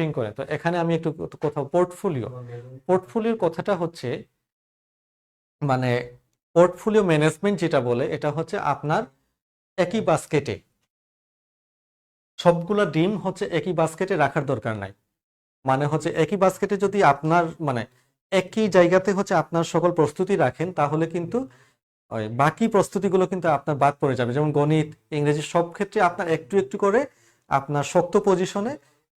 Think করে। তো এখানে আমি একটু কোথাও পোর্টফোলিও পোর্টফোলিওর কথাটা হচ্ছে মানে পোর্টফোলিও ম্যানেজমেন্ট যেটা বলে, এটা হচ্ছে আপনার একই বাস্কেটে। সবগুলা ডিম হচ্ছে একই বাস্কেটে রাখার দরকার নাই। মানে হচ্ছে একই বাস্কেটে যদি আপনার মানে একই জায়গাতে হচ্ছে আপনার সকল প্রস্তুতি রাখেন, তাহলে কিন্তু ওই বাকি প্রস্তুতিগুলো কিন্তু আপনার বাদ পড়ে যাবে। যেমন গণিত, ইংরেজি সব ক্ষেত্রে আপনার একটু একটু করে আপনার শক্ত পজিশনে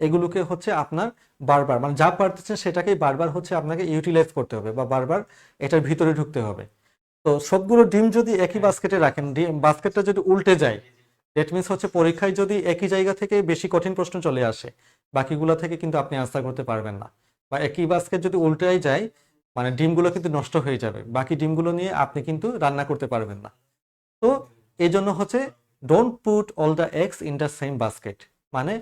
এগুলোকে হচ্ছে আপনার বারবার মানে যা পারতেছেন সেটাকেই বারবার হচ্ছে আপনাকে ইউটিলাইজ করতে হবে বা বারবার এটার ভিতরে ঢুকতে হবে। তো সবগুলো ডিম যদি একই বাস্কেটে রাখেন ডিম বাস্কেটটা যদি উল্টে যায় দ্যাট মিনস হচ্ছে পরীক্ষায় যদি একই জায়গা থেকে বেশি কঠিন প্রশ্ন চলে আসে বাকিগুলো থেকে কিন্তু আপনি আনসার করতে পারবেন না। বা একই বাস্কেট যদি উল্টাই যায় মানে ডিমগুলো কিন্তু নষ্ট হয়ে যাবে বাকি ডিমগুলো নিয়ে আপনি কিন্তু রান্না করতে পারবেন না। তো এই জন্য হচ্ছে don't put all the eggs in the same basket মানে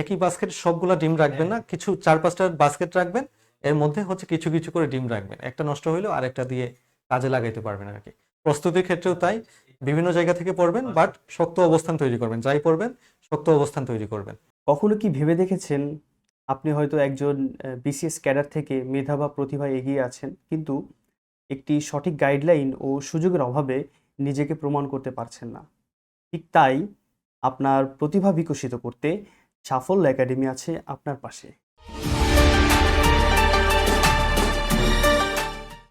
একই বাস্কেট সবগুলা ডিম রাখবেন না, কিছু চার পাঁচটা বাস্কেট রাখবেন, এর মধ্যে হচ্ছে কিছু কিছু করে ডিম রাখবেন। একটা নষ্ট হইলেও আরেকটা দিয়ে কাজে লাগাইতে পারবেন আর কি। প্রস্তুতির ক্ষেত্রেও তাই, বিভিন্ন জায়গা থেকে পড়বেন বাট শক্ত অবস্থান তৈরি করবেন। যাই পড়বেন, শক্ত অবস্থান তৈরি করবেন। কখনো কি ভেবে দেখেছেন, আপনি হয়তো একজন বিসিএস ক্যাডার থেকে মেধা বা প্রতিভায় এগিয়ে আছেন, কিন্তু একটি সঠিক গাইডলাইন ও সুযোগের অভাবে নিজেকে প্রমাণ করতে পারছেন না? ঠিক তাই আপনার প্রতিভা বিকশিত করতে সাফল্য একাডেমি আছে আপনার পাশে।